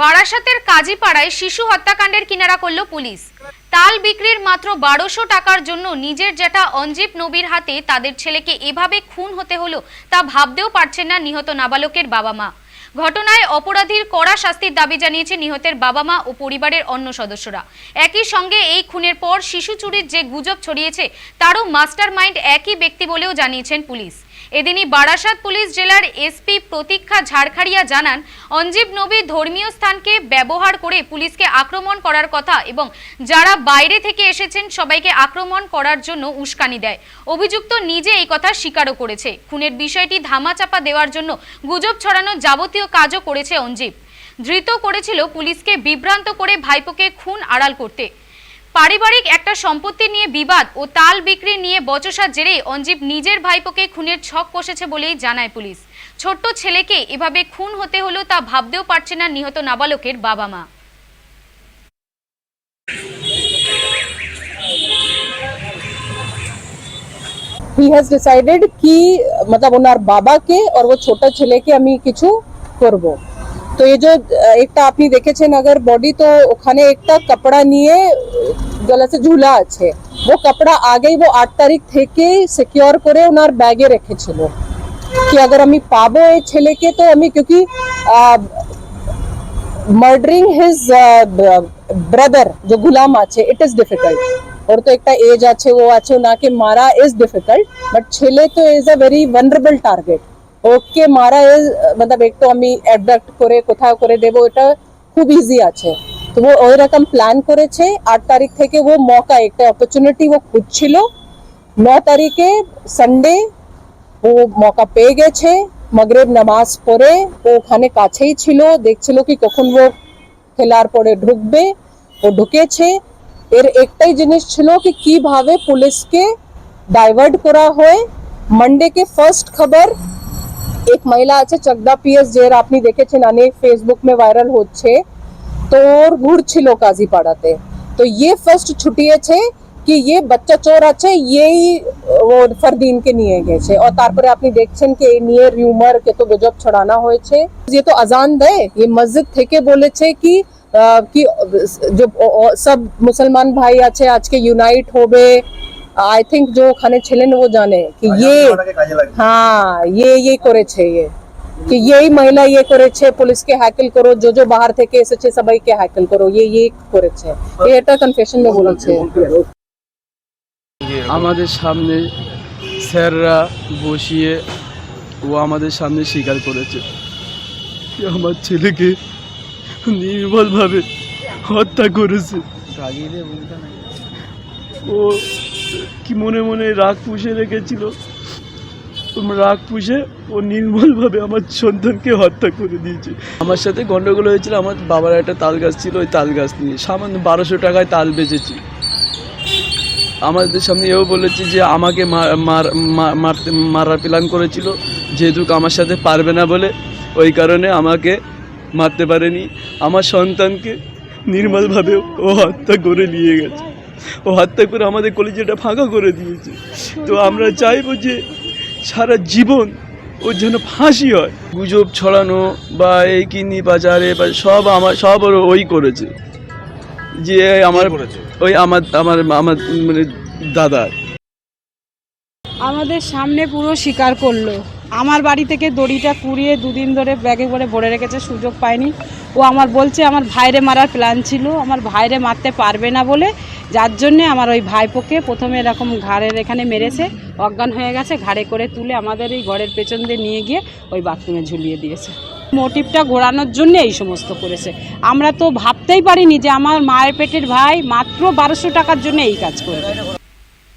বারাসাতের কাজীপাড়ায় শিশু হত্যাকাণ্ডের কিনারা করল পুলিশ। তাল বিক্রির মাত্র বারোশো টাকার জন্য নিজের জ্যাঠা অঞ্জীব নবীর হাতে তাদের ছেলেকে এভাবে খুন হতে হলো তা ভাবতেও পারছেন না নিহত নাবালকের বাবা মা। ঘটনায় অপরাধীর কড়া শাস্তির দাবি জানিয়েছে নিহতের বাবা মা ও পরিবারের অন্য সদস্যরা। একই সঙ্গে এই খুনের পর শিশু চুরির যে গুজব ছড়িয়েছে, তারও মাস্টার মাইন্ড একই ব্যক্তি বলেও জানিয়েছেন পুলিশ। এদিনই বারাসাত পুলিশ জেলার এসপি প্রতীক্ষা ঝাড়খাড়িয়া জানান, অঞ্জীব নবী ধর্মীয় স্থানকে ব্যবহার করে পুলিশকে আক্রমণ করার কথা এবং যারা বাইরে থেকে এসেছেন সবাইকে আক্রমণ করার জন্য উস্কানি দেয়। অভিযুক্ত নিজে এই কথা স্বীকারও করেছে। খুনের বিষয়টি ধামাচাপা দেওয়ার জন্য গুজব ছড়ানোর যাবতীয় কাজও করেছে অঞ্জীব। ধৃত করেছিল পুলিশকে বিভ্রান্ত করে ভাইপোকে খুন আড়াল করতে। পারিবারিক একটা সম্পত্তি নিয়ে বিবাদ ও তাল বিক্রি নিয়ে বচসার জেরেই অঞ্জীব নিজের ভাইপোকে খুনের ছক কষেছে বলেই জানায় পুলিশ। ছোট্ট ছেলেকে এভাবে খুন হতে হলো তা ভাবতেও পারছে না নিহত নাবালকের বাবা মা। He has decided ki matlab onar baba ke aur wo chota chhele ke ami তো এই যে আহ, একটা আপনি দেখেছেন আগর বডি তো ওখানে একটা কাপড়া নিয়ে গলা से ঝুলা আছে वो कपड़ा আগেই वो আট তারিখ থেকে সিকিউর করে ওনার ব্যাগে রেখেছিল কি अगर আমি পাবো এই ছেলেকে তো আমি क्योंकि মার্ডারিং হিজ ব্রাদার जो गुलाम আছে ইট ইজ ডিফিকাল্ট ওর তো একটা এজ আছে ও আছে ওনাকে মারা ইজ ডিফিকাল্ট বাট ছেলে তো is a very vulnerable target ওকে মারা ইজ मतलब এক তো আমি অ্যাডাপ্ট করে কোথাও করে দেবো এটা খুব ইজি আছে তো ও ওই রকম প্ল্যান করেছে আট তারিখ থেকে ও মৌকা একটা অপরচুনিটি ও খুঁজছিল ন তারিখে সানডে ও মৌকা পেয়ে গেছে মগরেব নামাজ পড়ে ও ওখানে কাছেই ছিল দেখছিল কি কখন ও খেলার পরে ঢুকবে ও ঢুকেছে এর একটাই জিনিস ছিল কি কিভাবে পুলিশকে ডাইভার্ট করা হয় એક મહિલા છે ચકદા પીએસ જેર આપની દેખે છે નાની ફેસબુક મેં વાયરલ હોત છે તોર ગુડ છિલો કાઝી પાડાતે તો યે ફર્સ્ટ છૂટીએ છે કે યે બચ્ચા ચોરા છે યેઈ વો ફરદીન કે નિયે ગયે છે ઓર તારપરે આપની દેખછેન કે નિયે ર્યુમર કે તો ગજબ છડાના હોય છે યે તો અઝાન દે યે મસ્જિદ થેકે બોલે છે કે कि जो सब मुसलमान भाई अच्छे आज के यूनाइट होबे আই থিংক যে ওখানে ছিলেন ও জানে কি ये हाँ ये ये করেছে ये कि यही महिला ये করেছে পুলিশকে হ্যাকেল করো जो जो বাহার থেকে এসেছে সবাইকে হ্যাকেল করো ये ये করেছে এটা কনফেশন মে বলেছে আমাদের সামনে স্যাররা বসিয়ে ও আমাদের সামনে স্বীকার করেছে যে আমার ছেলেকে নির্মলভাবে হত্যা করেছে ও কি মনে মনে রাগ পুষে রেখেছিল? রাগ পুষে ও নির্মলভাবে আমার সন্তানকে হত্যা করে দিয়েছে। আমার সাথে গন্ডগোল হয়েছিল, আমার বাবার একটা তাল গাছ ছিল, ওই তাল গাছ নিয়ে। সামান্য বারোশো টাকায় তাল বেচেছি। আমাদের সামনে এও বলেছে যে আমাকে মারতে, মারার প্ল্যান করেছিল, যেহেতু আমার সাথে পারবে না বলে, ওই কারণে আমাকে মারতে পারেনি। আমার সন্তানকে নির্মলভাবে ও হত্যা করে নিয়ে গেছে। ও হত্যা করে আমাদের কলেজটা ফাঁকা করে দিয়েছে। তো আমরা চাইব যে সারা জীবন ওর যেন ফাঁসি হয়। গুজব ছড়ানো বা এই কিনি বাজারে বা সব আমার সব ওর ওই করেছে। যে আমার ওই আমার আমার আমার মানে দাদা আমাদের সামনে পুরো স্বীকার করল। আমার বাড়ি থেকে দড়িটা কুড়িয়ে দুদিন ধরে ব্যাগে করে ভরে রেখেছে, সুযোগ পায়নি। ও আমার বলছে, আমার ভাইরে মারার প্ল্যান ছিল, আমার ভাইরে মারতে পারবে না বলে। যার জন্যে আমার ওই ভাইপোকে প্রথমে এরকম ঘাড়ের এখানে মেরেছে, অজ্ঞান হয়ে গেছে, ঘাড়ে করে তুলে আমাদের এই ঘরের পেছন দিয়ে নিয়ে গিয়ে ওই বাথরুমে ঝুলিয়ে দিয়েছে। মোটিভটা ঘোরানোর জন্য এই সমস্ত করেছে। আমরা তো ভাবতেই পারিনি যে আমার মায়ের পেটের ভাই মাত্র বারোশো টাকার জন্য এই কাজ করবে